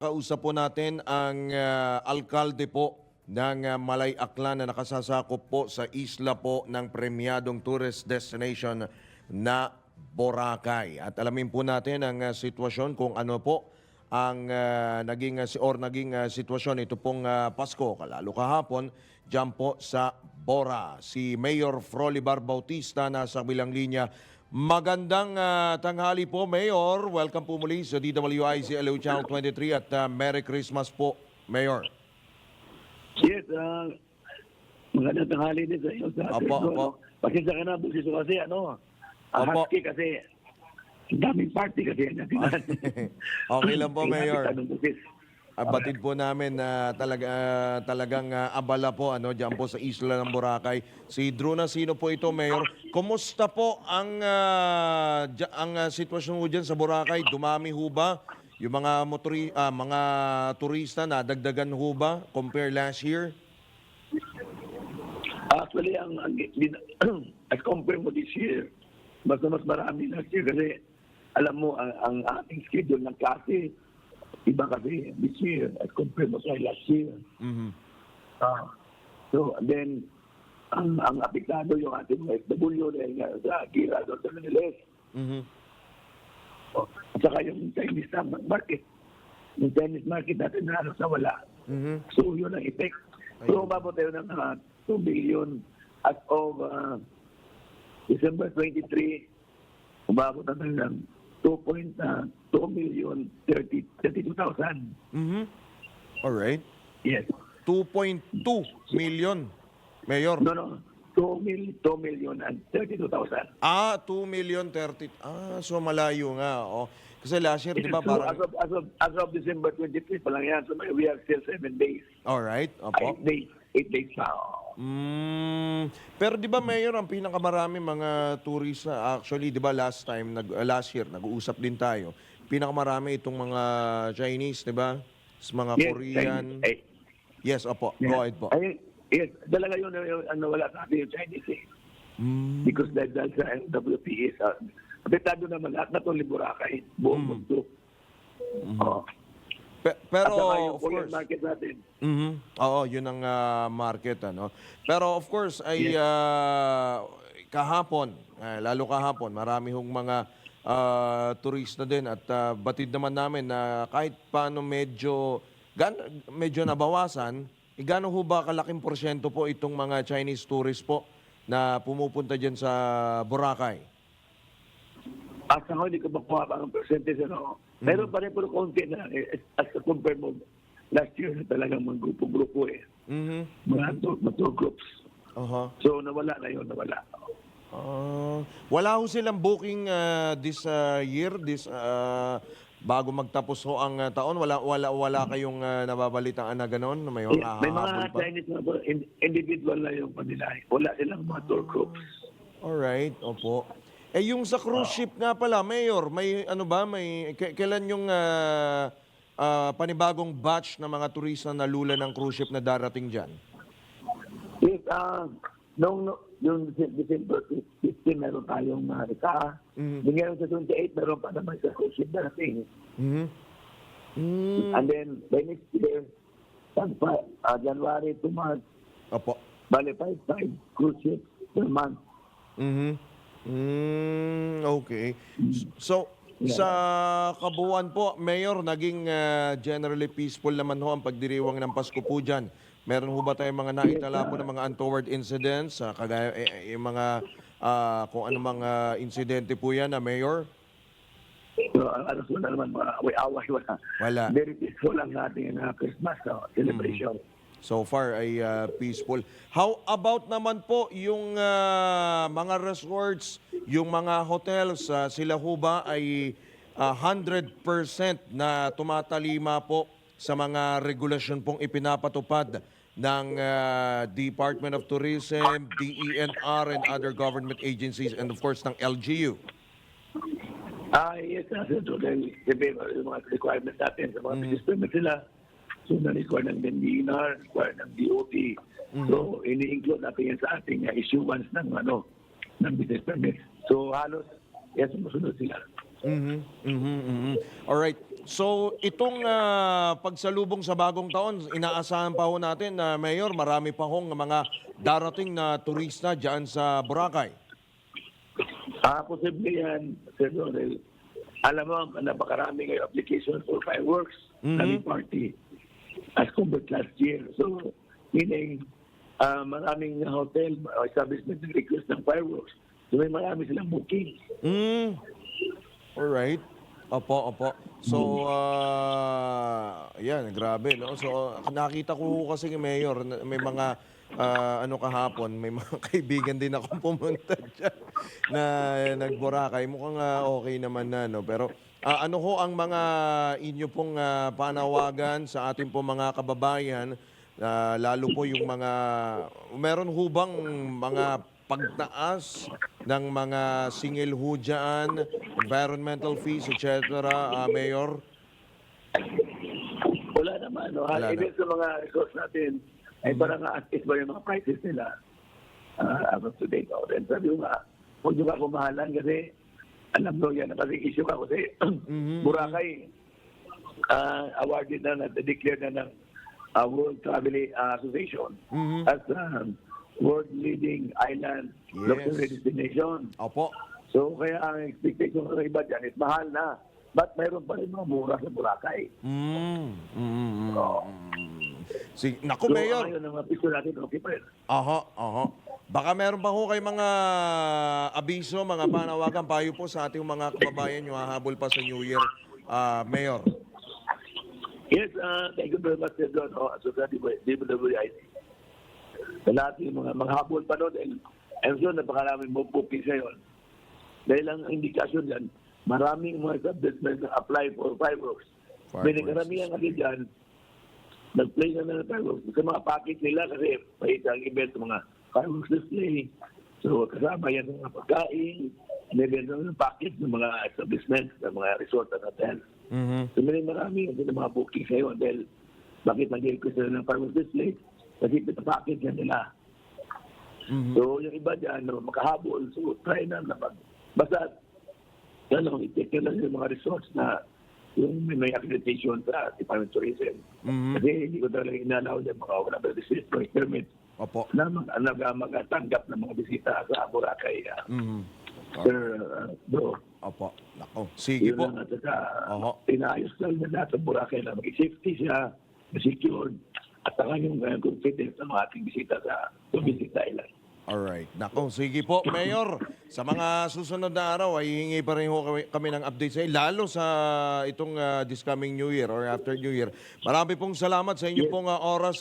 Kausap po natin ang ah, alkalde po ng ah, Malay Aklan na nakasasakop po sa isla po ng premyadong tourist destination na Boracay. At alamin po natin ang ah, sitwasyon kung ano po ang ah, naging si- or naging ah, sitwasyon ito pong ah, Pasko kalalo kahapon diyan po sa Bora. Si Mayor Frolibar Bautista nasa bilang linya. Magandang ah, tanghali po, Mayor. Welcome po muli sa DWIC LO Channel 23 at ah, Merry Christmas po, Mayor. Yes, uh, magandang tanghali din sa iyo. Sa Apo, atin, no? apo. Pasensya ka na, busis ko kasi ano, Opo. husky kasi, daming party kasi. okay lang po, Mayor. Batid po namin na talaga, ah, talagang ah, abala po ano, diyan po sa isla ng Boracay. Si Drew na sino po ito, Mayor? Kumusta po ang, ah, dya- ang ah, sitwasyon ho dyan sa Boracay? Dumami ho ba? Yung mga motori, ah, mga turista na dagdagan ho ba compare last year? Actually, ang, ang din- as compare mo this year, mas mas marami last year kasi alam mo, ang, ang ating schedule ng klase, iba kasi this year as compare mo sa last year. Mhm. Ah, so, then, ang, ang apektado yung ating OFW dahil nga sa gira doon sa Maniles. Mhm. Oh, At saka yung Chinese market. Yung Chinese market natin na halos nawala. Mhm. So, yun ang effect. So, umabot tayo ng uh, 2 billion as of uh, December 23, umabot na tayo ng 2.2 million 30 32,000. Mhm. All right. Yes. 2.2 million, Mayor. No, no. 2 million, 2 million and 32,000. Ah, 2 million 30. Ah, so malayo nga. Oh. Kasi last year, di ba, parang... as, of, as, of, as of December 23 pa lang yan. So, we are still 7 days. Alright, opo. 8 days. 8 days pa. Mm, pero di ba, Mayor, ang pinakamarami mga turista, actually, di ba, last time, nag, uh, last year, nag-uusap din tayo, pinakamarami itong mga Chinese, di ba? Sa mga Korean. Chinese. Eh, Yes, opo. yeah. Go ahead po. Ay, yes, talaga yun yung, ang nawala sa atin yung Chinese eh. Mm, Because dahil, dahil sa WPS, uh, apektado naman lahat na itong Boracay, buong mundo. Oh. pe- pero, yung of course, market natin. Mhm. Oo, yun ang ah, market ano. Pero of course ay ah, kahapon, eh, lalo kahapon, marami hong mga ah, turista din at ah, batid naman namin na kahit paano medyo gan medyo nabawasan, eh, gaano ho ba kalaking porsyento po itong mga Chinese tourists po na pumupunta diyan sa Boracay? At saka hindi ko makuha pa ang percentage. Ano. Meron pa rin pero konti na. Eh, as compare mo, last year na talagang mga grupo-grupo eh. Mhm. Mga tour, mga tour groups. Aha. So nawala na yun, nawala. Ah, wala ho silang booking ah, this ah, year, this ah, bago magtapos ho ang ah, taon. Wala wala wala kayong uh, nababalitaan na gano'n na may Yeah, may mga. Chinese na po, in- individual na yung kanila. eh. Wala silang mga tour groups. Alright, opo. Eh yung sa cruise ship nga pala, Mayor, may ano ba, may kailan yung ah, ah, panibagong batch ng mga turista na lula ng cruise ship na darating diyan? Yes, ah, noong no, yung Dece- December 15, meron tayong uh, isa. Mhm. Yung Ngayon sa 28, meron pa naman sa cruise ship darating. Mhm. Mm. And then, by next year, ah, January to March, Opo. bali 5 five cruise ships per month. Mhm. Mm, okay. So, sa kabuuan po, Mayor, naging ah, generally peaceful naman ho ang pagdiriwang ng Pasko po dyan. Meron ho ba tayong mga naitala po ng mga untoward incidents, ah, kagaya eh, eh, yung mga ah, kung ano mga insidente po yan, na Mayor? So, ang ano wala naman mga away-away, wala. Wala. Very peaceful ang ating uh, Christmas uh, celebration. So far ay ah, peaceful. How about naman po yung ah, mga resorts, yung mga hotels, ah, sila ho ba ay ah, 100% na tumatalima po sa mga regulasyon pong ipinapatupad ng ah, Department of Tourism, DENR, and other government agencies, and of course ng LGU? Ah, yes, nasa sabi, yung mga requirements natin sa mga business permit sila. So, na-require ng DNR, require ng DOT. So, ini-include natin yan sa ating uh, issuance ng, ano, ng business permit. So, halos, yes, sumusunod sila. Mhm. Mhm. mhm. All right. So itong ah, pagsalubong sa bagong taon, inaasahan pa ho natin na Mayor, marami pa hong mga darating na turista diyan sa Boracay. Ah, posible yan, Sir Donel. Alam mo, napakarami ngayon application for fireworks mm party as compared last year. So, meaning, ah, maraming hotel or establishment na request ng fireworks. So, may marami silang booking. Mm. Alright. Opo, opo. So, ah, yan, grabe, no? So, nakita ko kasi ng Mayor, may mga, ah, ano kahapon, may mga kaibigan din ako pumunta dyan na nagborakay. Mukhang ah, okay naman na, no? Pero, ah, ano ho ang mga inyo pong ah, panawagan sa ating po mga kababayan, ah, lalo po yung mga, meron ho bang mga pagtaas ng mga singil ho dyan, environmental fees, etc., ah, Mayor? Wala naman. No? Wala na. Sa mga resorts natin, ay parang assist ba yung mga prices nila uh, as of today. No? Then sabi ko nga, huwag nyo ka kumahalan kasi alam mo yan, kasi issue ka kasi Boracay uh, awarded na, na-declare na ng uh, World Travel uh, Association Mhm. as um, world leading island Yes. luxury destination. Opo. So kaya ang expectation ng iba dyan is mahal na. But mayroon pa rin mga mura sa Boracay. Mm. Mm, mm. Si, naku, So, Mayor. ngayon ang mga picture natin, okay pa rin. Aha, aha. Baka meron pa ho kayo mga abiso, mga panawagan, payo po sa ating mga kababayan nyo hahabol pa sa New Year, ah, Mayor. Yes, uh, thank you very much, Sir Don, oh, so sa DWIC. Sa lahat yung mga manghabol pa doon, and I'm sure napakaraming mo booking ngayon. Dahil ang indikasyon dyan, maraming mga establishment na apply for fireworks. May Fireworks. karamihan kasi dyan, nag-play na ng fireworks sa mga package nila kasi may isang event sa mga display. So kasama yan ng mga pagkain, may benta ng package ng mga establishment, ng mga resort at hotel. Mhm. So may marami kasi ng mga bookings ngayon dahil bakit nag-request sila ng fireworks display? Kasi pinapackage yan nila. Mhm. So yung iba dyan, no, makahabol, so try na naman. Basta, ano, nyo lang yung mga resorts na yung may, may accreditation sa Department of Tourism. Mhm. Kasi hindi ko talaga inalaw yung mga wala receipt or permit Opo. na mag, na, magatanggap ng mga bisita sa Boracay. Uh, Mhm. Sir, uh, bro, Opo. Nako. Sige yun po. at saka Oho. inaayos lang na lahat sa Boracay na maging safety siya, secured, at saka yung uh, confidence ng mga ating bisita sa Tubisita Island. Alright. Nako, sige po, Mayor. Sa mga susunod na araw ay hihingi pa rin ho kami, kami ng update sa inyo, lalo sa itong ah, this coming New Year or after New Year. Marami pong salamat sa inyo pong ah, oras